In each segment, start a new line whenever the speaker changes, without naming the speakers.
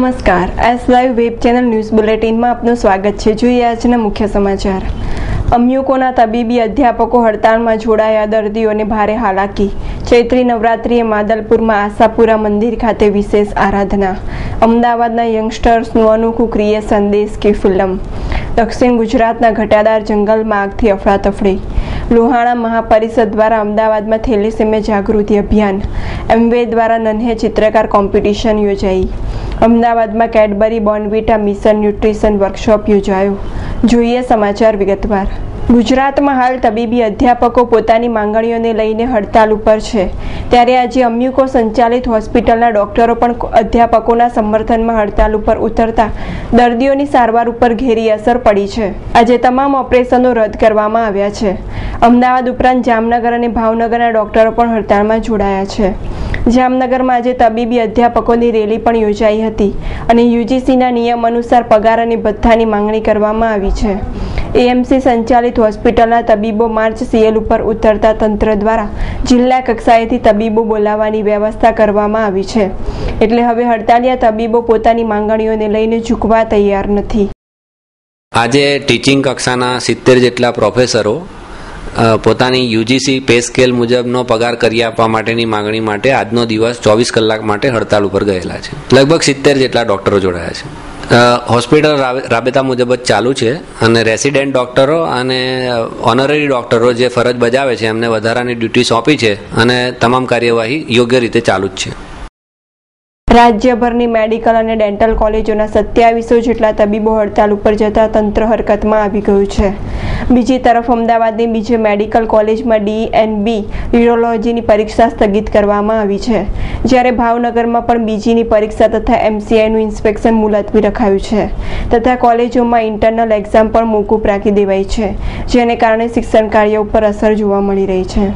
નમસ્કાર. S live web channel news બુલેટિનમાં આપનું સ્વાગત છે. જોઈએ આજના મુખ્ય સમાચાર. અમ્યુકોના તબીબી અધ્યાપકો હડતાળમાં જોડાયા, દર્દીઓને ભારે હાલાકી. ચૈત્રી નવરાત્રિએ માદલપુરમાં આશાપુરા મંદિર ખાતે વિશેષ આરાધના. અમદાવાદના યંગસ્ટર્સનું અનોખું ક્રિય સંદેશ કે ફિલ્મ. દક્ષિણ ગુજરાતના ઘટાદાર જંગલમાં આગથી અફડાતફડી. લોહાણા મહાપરિષદ દ્વારા અમદાવાદમાં થેલીસેમિયા જાગૃતિ અભિયાન એમવે દ્વારા નન્હે ચિત્રકાર કોમ્પિટિશન યોજાઈ. અમદાવાદમાં Cadbury Bournvita mission nutrition workshop યોજાયો. જોઈએ સમાચાર વિગતવાર. ગુજરાતમાં હાલ તબીબી અધ્યાપકો પોતાની માંગણીઓને લઈને હડતાલ ઉપર છે. ત્યારે આજે અમ્યુકો સંચાલિત હોસ્પિટલના ડોક્ટરો પણ અધ્યાપકોના સમર્થનમાં હડતાલ ઉપર ઉતરતા દર્દીઓની સારવાર ઉપર ઘેરી અસર પડી છે. આજે તમામ ઓપરેશનો રદ કરવામાં આવ્યા છે. અમદાવાદ ઉપરાંત જામનગર અને ભાવનગરના ડોક્ટરો પણ હડતાલમાં જોડાયા છે. જામનગરમાં આજે તબીબી અધ્યાપકોની રેલી પણ યોજાઈ હતી અને યુજીસીના નિયમ અનુસાર પગાર અને ભથ્થાની માંગણી કરવામાં આવી છે. એએમસી સંચાલિત હોસ્પિટલના તબીબો માર્ચ સીએલ ઉપર ઉતરતા તંત્ર દ્વારા જિલ્લા કક્ષાએથી તબીબો બોલાવવાની વ્યવસ્થા કરવામાં આવી છે. એટલે હવે હડતાલિયા તબીબો પોતાની માંગણીઓને લઈને ઝૂકવા તૈયાર નથી.
આજે ટીચિંગ કક્ષાના સિત્તેર જેટલા પ્રોફેસરો પોતાની યુજીસી પે સ્કેલ મુજબનો પગાર કરી આપવા માટેની માંગણી માટે આજનો દિવસ ચોવીસ કલાક માટે હડતાળ ઉપર ગયેલા છે. લગભગ સિત્તેર જેટલા ડોક્ટરો જોડાયા છે. હોસ્પિટલ રાબેતા મુજબ જ ચાલુ છે અને રેસિડેન્ટ ડોક્ટરો અને ઓનરરી ડોક્ટરો જે ફરજ બજાવે છે એમને વધારાની ડ્યુટી સોંપી છે અને તમામ કાર્યવાહી યોગ્ય રીતે ચાલુ જ છે.
રાજ્યભરની મેડિકલ અને ડેન્ટલ કોલેજોના સત્યાવીસો જેટલા તબીબો હડતાલ ઉપર જતા તંત્ર હરકતમાં આવી ગયું છે. બીજી તરફ અમદાવાદની બીજી મેડિકલ કોલેજમાં ડીએનબી યુરોલોજીની પરીક્ષા સ્થગિત કરવામાં આવી છે. જ્યારે ભાવનગરમાં પણ બીજીની પરીક્ષા તથા એમસીઆઈનું ઇન્સ્પેક્શન મુલતવી રખાયું છે. તથા કોલેજોમાં ઇન્ટરનલ એક્ઝામ પણ મોકૂફ રાખી દેવાઈ છે, જેને કારણે શિક્ષણ કાર્ય ઉપર અસર જોવા મળી રહી છે.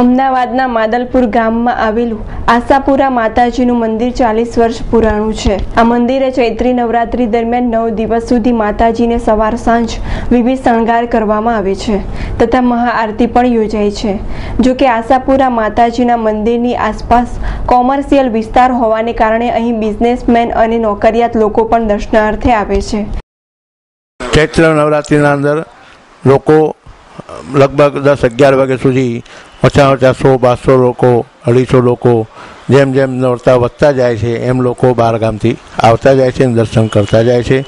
અમદાવાદના માદલપુર ગામમાં આવેલું આશાપુરા માતાજીનું મંદિર ચાલીસ વર્ષ પુરાણું છે. આ મંદિરે ચૈત્રી નવરાત્રી દરમિયાન નવ દિવસ સુધી માતાજીને સવાર સાંજ વિવિધ શણગાર કરવામાં આવે છે તથા મહાઆરતી પણ યોજાય છે. જો કે આશાપુરા માતાજીના મંદિરની આસપાસ કોમર્શિયલ વિસ્તાર હોવાને કારણે અહીં બિઝનેસમેન અને નોકરિયાત લોકો પણ દર્શનાર્થે આવે છે.
ચૈત્ર નવરાત્રિના અંદર લોકો લગભગ દસ અગિયાર વાગ્યા સુધી ઓછા ઓછા સો, બારસો લોકો, અઢીસો લોકો જેમ જેમ નોરતા વધતા જાય છે, એમ લોકો બહાર ગામથી આવતા જાય છે દર્શન કરતા જાય છે.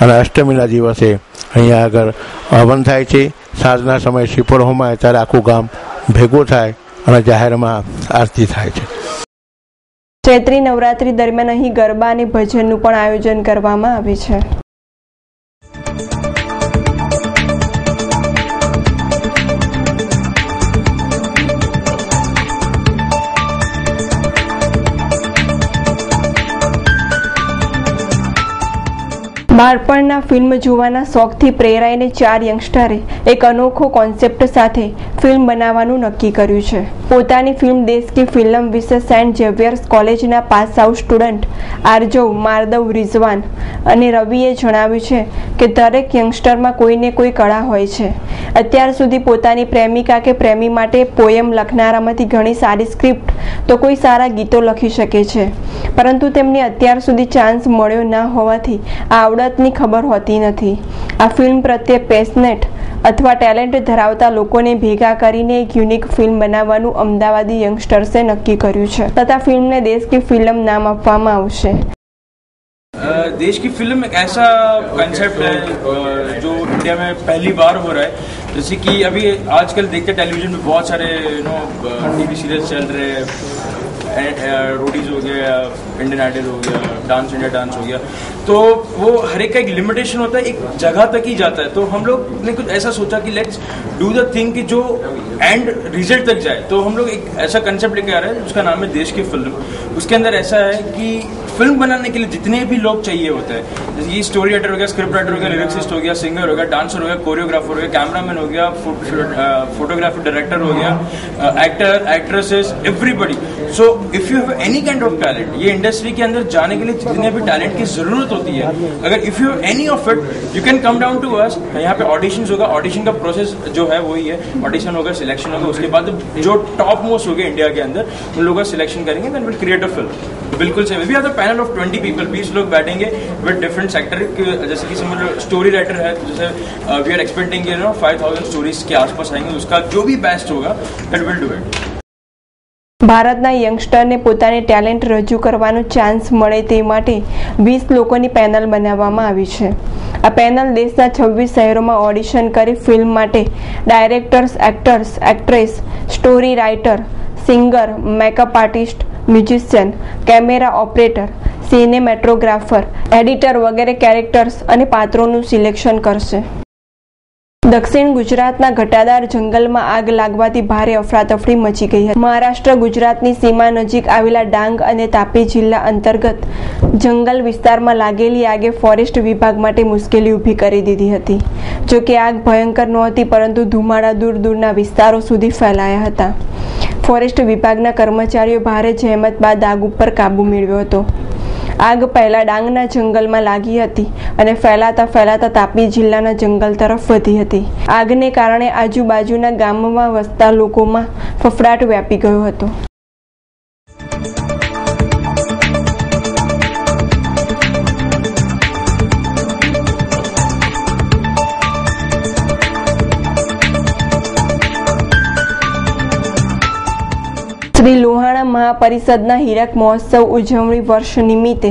અને અષ્ટમીના દિવસે અહીંયા આગળ હવન થાય છે. સાંજના સમયે શ્રીફળ હોમાય ત્યારે આખું ગામ ભેગું થાય અને જાહેરમાં આરતી થાય છે.
ચૈત્રી નવરાત્રી દરમિયાન અહીં ગરબા અને ભજનનું પણ આયોજન કરવામાં આવે છે. બાળપણના ફિલ્મ જોવાના શોખથી પ્રેરાઈને ચાર યંગસ્ટરે એક અનોખો કોન્સેપ્ટ સાથે ફિલ્મ બનાવવાનું નક્કી કર્યું છે. પોતાની ફિલ્મ દેશ કે ફિલ્મ વિશે સેન્ટ ઝેવિયર્સ કોલેજના pass out student Aarjav Mardav Rizwan અને રવિએ જણાવ્યું છે કે દરેક યંગસ્ટરમાં કોઈને કોઈ કળા હોય છે. અત્યાર સુધી પોતાની પ્રેમિકા કે પ્રેમી માટે પોયમ લખનારામાંથી ઘણી સારી સ્ક્રિપ્ટ તો કોઈ સારા ગીતો લખી શકે છે. પરંતુ તેમને અત્યાર સુધી ચાન્સ મળ્યો ના હોવાથી આ આવડતની ખબર હોતી નથી આ ફિલ્મ પ્રત્યે પેશનેટ અથવા ટેલેન્ટ ધરાવતા લોકોને ભેગા કરીને એક યુનિક ફિલ્મ બનાવવાનું અમદાવાદી યંગસ્ટર્સે નક્કી કર્યું છે તથા ફિલ્મને દેશ કી ફિલ્મ નામ આપવામાં આવશે
देश की फिल्म एक ऐसा कंसेप्ट है जो इंडिया में पहली बार हो रहा है जैसे कि अभी आजकल देखते टेलीविजन में बहुत सारे यू नो टीवी सीरियल्स चल रहे हैं रोडीज हो गया इंडियन आइडल हो गया डांस इंडिया डांस हो गया। तो वो हर एक का एक लिमिटेशन होता है, एक जगह तक ही जाता है। तो हम लोग ने कुछ ऐसा सोचा कि लेट्स डू द थिंग कि जो एंड रिज़ल्ट तक जाए। तो हम लोग एक ऐसा कंसेप्ट लेके आ रहे हैं उसका नाम है देश की फ़िल्म। उसके अंदर ऐसा है कि फ़िल्म बनाने के लिए जितने भी लोग चाहिए होते हैं, जैसे स्टोरी राइटर हो गया स्क्रिप्ट राइटर हो गया लिरिक्सिस्ट हो गया सिंगर हो गया डांसर हो गया कोरियोग्राफर हो गया कैमरामैन हो गया फोटोग्राफर डायरेक्टर हो गया actor actresses everybody so if you have any kind of talent ये इंडस्ट्री के अंदर जाने के लिए जितने भी टैलेंट की ज़रूरत होती है, अगर if you have any of it you can come down to us यहाँ पे ऑडिशन होगा ऑडिशन का प्रोसेस जो है वही है. ऑडिशन होगा सिलेक्शन होगा, उसके बाद जो टॉप मोस्ट हो गया इंडिया के अंदर, उन लोगों का सिलेक्शन करेंगे then will create a film बिल्कुल सही we are panel of twenty people बीस लोग बैठेंगे विद डिफरेंट सेक्टर जैसे कि समझ लो स्टोरी राइटर है तो जैसे we are expecting you know five thousand stories के आसपास आएंगे उसका जो भी बेस्ट होगा दैट विल डू इट
ભારતના યંગસ્ટરને પોતાની ટેલેન્ટ રજૂ કરવાનો ચાન્સ મળે તે માટે વીસ લોકોની પેનલ બનાવવામાં આવી છે આ પેનલ દેશના છવ્વીસ શહેરોમાં ઓડિશન કરી ફિલ્મ માટે directors actors actress story writer singer makeup artist musician, camera operator, cinematographer, editor વગેરે કેરેક્ટર્સ અને પાત્રોનું સિલેક્શન કરશે. દક્ષિણ ગુજરાતના ઘટાદાર જંગલમાં આગ લાગવાથી ભારે અફરાતફરી મચી ગઈ હતી. મહારાષ્ટ્ર ગુજરાતની સીમા નજીક આવેલા ડાંગ અને તાપી જિલ્લા અંતર્ગત જંગલ વિસ્તારમાં લાગેલી આગે ફોરેસ્ટ વિભાગ માટે મુશ્કેલી ઊભી કરી દીધી હતી. જો કે આગ ભયંકર નહોતી, પરંતુ ધુમાડા દૂર દૂરના વિસ્તારો સુધી ફેલાયા હતા. ફોરેસ્ટ વિભાગના કર્મચારીઓ ભારે જહેમત બાદ આગ ઉપર કાબુ મેળવ્યો હતો. આગ પહેલા ડાંગના જંગલમાં લાગી હતી અને ફેલાતા ફેલાતા તાપી જિલ્લાના જંગલ તરફ વધી હતી. આગને કારણે આજુબાજુના ગામમાં વસતા લોકોમાં ફફડાટ વ્યાપી ગયો હતો. શ્રી લોહાણા મહાપરિષદના હીરક મહોત્સવ ઉજવણી વર્ષ નિમિત્તે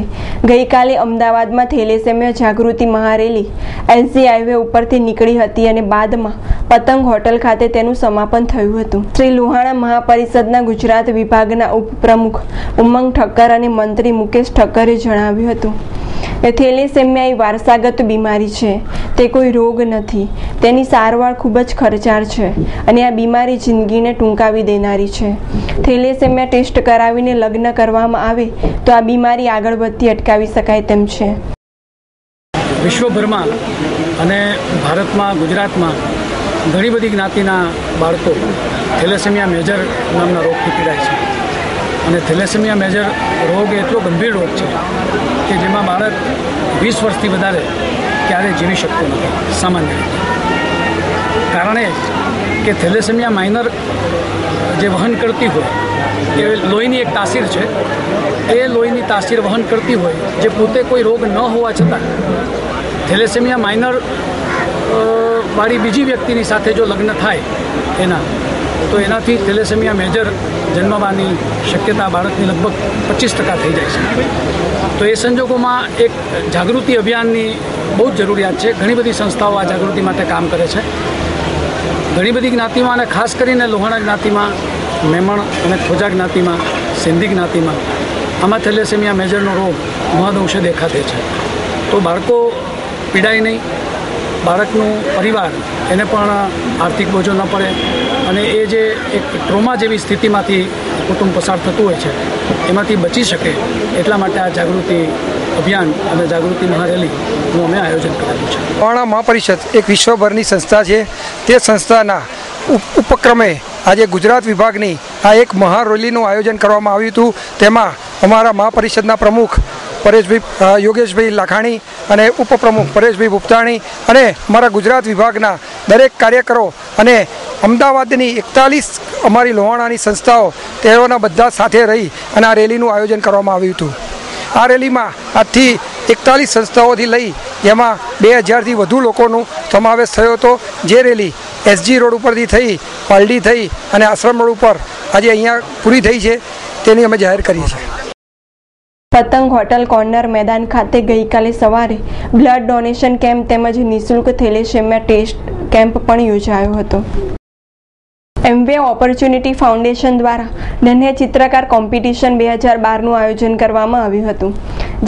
ગઈકાલે અમદાવાદમાં થેલેસેમિયા જાગૃતિ મહારેલી એસજી હાઈવે ઉપરથી નીકળી હતી અને બાદમાં પતંગ હોટલ ખાતે તેનું સમાપન થયું હતું. શ્રી લોહાણા મહાપરિષદના ગુજરાત વિભાગના ઉપપ્રમુખ ઉમંગ ઠક્કર અને મંત્રી મુકેશ ઠક્કરે જણાવ્યું હતું. થેલેસેમિયા એ વારસાગત બીમારી છે. તે કોઈ રોગ નથી. તેની સારવાર ખૂબ જ ખર્ચાળ છે અને આ બીમારી જિંદગીને ટૂંકાવી દેનારી છે. થેલેસેમિયા ટેસ્ટ કરાવીને લગ્ન કરવામાં આવે તો આ બીમારી આગળ વધતી અટકાવી શકાય તેમ છે.
વિશ્વભરમાં અને ભારતમાં, ગુજરાતમાં ઘણી બધી જ્ઞાતિના બાળકો થેલેસેમિયા મેજર નામના રોગથી પીડાય છે. અને થેલેસેમિયા મેજર રોગ એટલો ગંભીર રોગ છે કે જેમાં બાળક વીસ વર્ષથી વધારે ક્યારેય જીવી શકતો નથી, સામાન્ય રીતે. કારણે કે થેલેસેમિયા માઇનર જે વહન કરતી હોય, એ લોહીની એક તાસીર છે, એ લોહીની તાસીર વહન કરતી હોય, જે પોતે કોઈ રોગ ન હોવા છતાં થેલેસેમિયા માઇનર વાળી બીજી વ્યક્તિની સાથે જો લગ્ન થાય, એના તો એનાથી થેલેસેમિયા મેજર જન્મવાની શક્યતા બાળકની લગભગ પચીસ ટકા થઈ જાય છે. તો એ સંજોગોમાં એક જાગૃતિ અભિયાનની બહુ જ જરૂરિયાત છે. ઘણી બધી સંસ્થાઓ આ જાગૃતિ માટે કામ કરે છે. ઘણી બધી જ્ઞાતિમાં અને ખાસ કરીને લોહાણા જ્ઞાતિમાં, મેમણ અને ખોજા જ્ઞાતિમાં, સિંધી જ્ઞાતિમાં આમાં થેલેસેમિયા મેજરનો રોગ મહદઅંશે દેખાતે છે. તો બાળકો પીડાય નહીં બાળકનું પરિવાર એને પણ આર્થિક બોજો ન પડે અને એ જે એક ટ્રોમા જેવી સ્થિતિમાંથી કુટુંબ પસાર થતું હોય છે, એમાંથી બચી શકે એટલા માટે આ જાગૃતિ અભિયાન અને જાગૃતિ મહારેલીનું અમે આયોજન કરેલું છે.
પાણા મહાપરિષદ એક વિશ્વભરની સંસ્થા છે. તે સંસ્થાના ઉપ- ઉપક્રમે આજે ગુજરાત વિભાગની આ એક મહારેલીનું આયોજન કરવામાં આવ્યું હતું. તેમાં અમારા મહાપરિષદના પ્રમુખ પરેશભાઈ યોગેશભાઈ લાખાણી અને ઉપપ્રમુખ પરેશભાઈ ભૂપતાણી અને અમારા ગુજરાત વિભાગના દરેક કાર્યકરો અને અમદાવાદની એકતાલીસ અમારી લોહાણાની સંસ્થાઓ તેઓના બધા સાથે રહી અને આ રેલીનું આયોજન કરવામાં આવ્યું હતું. આ રેલીમાં આજથી એકતાલીસ સંસ્થાઓથી લઈ જેમાં બે હજારથી વધુ લોકોનો સમાવેશ થયો હતો. જે રેલી એસજી રોડ ઉપરથી થઈ, પાલડી થઈ અને આશ્રમ રોડ ઉપર આજે અહીંયા પૂરી થઈ છે, તેની અમે જાહેર કરીએ છીએ
પતંગ હોટલ કોર્નર મેદાન ખાતે ગઈકાલે સવારે બ્લડ ડોનેશન કેમ્પ તેમજ નિઃશુલ્ક થેલેસેમિયા ટેસ્ટ કેમ્પ પણ યોજાયો હતો. એમવે ઓપોર્ચ્યુનિટી ફાઉન્ડેશન દ્વારા ધન્ય ચિત્રકાર કોમ્પિટિશન બે હજાર બારનું આયોજન કરવામાં આવ્યું હતું,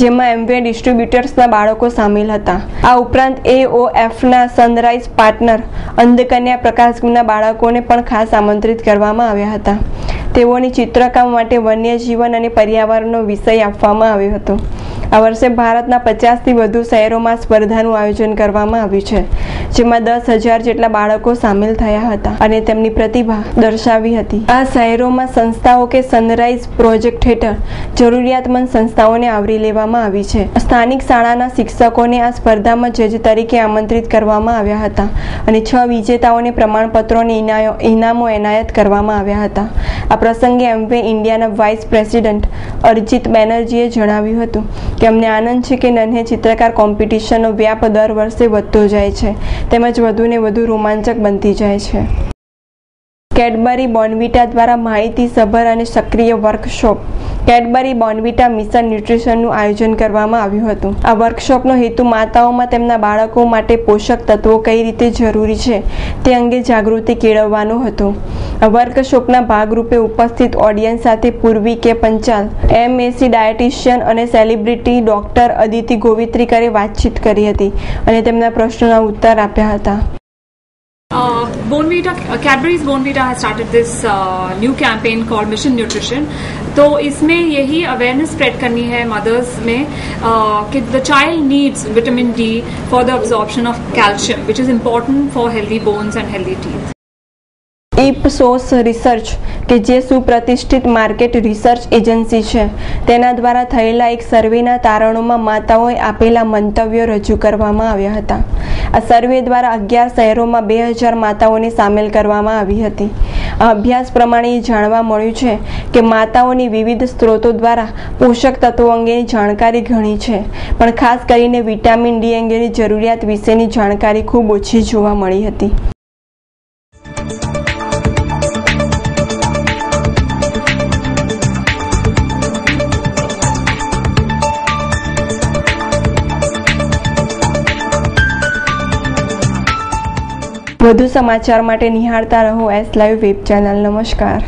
જેમાં એમવે ડિસ્ટ્રીબ્યુટર્સના બાળકો સામેલ હતા. આ ઉપરાંત એઓએફના સનરાઈઝ પાર્ટનર અંધકન્યા પ્રકાશના બાળકોને પણ ખાસ આમંત્રિત કરવામાં આવ્યા હતા. તેઓની ચિત્રકામ માટે વન્યજીવન અને પર્યાવરણનો વિષય આપવામાં આવ્યો હતો. આ વર્ષે ભારતના પચાસથી વધુ શહેરોમાં સ્પર્ધાનું આયોજન કરવામાં આવ્યું છે, જેમાં દસ હજાર જેટલા બાળકો સામેલ થયા હતા અને તેમની પ્રતિભા દર્શાવી હતી. આ શહેરોમાં સંસ્થાઓ કે સનરાઈઝ પ્રોજેક્ટ હેઠળ જરૂરિયાતમંદ સંસ્થાઓને આવરી લેવામાં આવી છે. સ્થાનિક શાળાના શિક્ષકોને આ સ્પર્ધામાં જજ તરીકે આમંત્રિત કરવામાં આવ્યા હતા અને છ વિજેતાઓને પ્રમાણપત્રોને ઇનામો એનાયત કરવામાં આવ્યા હતા. આ પ્રસંગે એમવે ઇન્ડિયાના વાઇસ પ્રેસિડેન્ટ અરજીત બેનર્જીએ જણાવ્યું હતું કે અમને આનંદ છે કે નન્હે ચિત્રકાર કોમ્પિટિશનનો વ્યાપ દર વર્ષે વધતો જાય છે, તેમજ વધુને વધુ રોમાંચક બનતી જાય છે. કેડબરી, બોર્નવિટા દ્વારા માહિતી સભર અને સક્રિય વર્કશોપ કેડબરી બોર્નવિટા મિશન ન્યુટ્રિશનનું આયોજન કરવામાં આવ્યું હતું. આ વર્કશોપનો હેતુ માતાઓમાં તેમના બાળકો માટે પોષક તત્વો કઈ રીતે જરૂરી છે તે અંગે જાગૃતિ કેળવવાનો હતો. વર્કશોપના ભાગરૂપે ઉપસ્થિત ઓડિયન્સ સાથે Purvi K Panchal MSc dietitian અને સેલિબ્રિટી ડોક્ટર અદિતિ ગોવિત્રીકરે વાતચીત કરી હતી અને તેમના પ્રશ્નોના ઉત્તર આપ્યા હતા.
बोनवीटा कैडबरीज बोनवीटा है started this new campaign call mission nutrition तो इसमें यही अवेयरनेस स्प्रेड करनी है मदर्स में कि the child needs vitamin D for the absorption of calcium which is important for healthy bones and healthy teeth
Ipsos research, કે જે સુપ્રતિષ્ઠિત market research agency છે. તેના દ્વારા થયેલા એક સર્વેના તારણોમાં માતાઓએ આપેલા મંતવ્યો રજૂ કરવામાં આવ્યા હતા. આ સર્વે દ્વારા અગિયાર શહેરોમાં બે હજાર માતાઓને સામેલ કરવામાં આવી હતી. આ અભ્યાસ પ્રમાણે એ જાણવા મળ્યું છે કે માતાઓની વિવિધ સ્ત્રોતો દ્વારા પોષક તત્વો અંગેની જાણકારી ઘણી છે. પણ ખાસ કરીને વિટામિન ડી અંગેની જરૂરિયાત વિશેની જાણકારી ખૂબ ઓછી જોવા મળી હતી. વધુ સમાચાર માટે નિહાળતા રહો એસ લાઈવ વેબ ચેનલ. નમસ્કાર.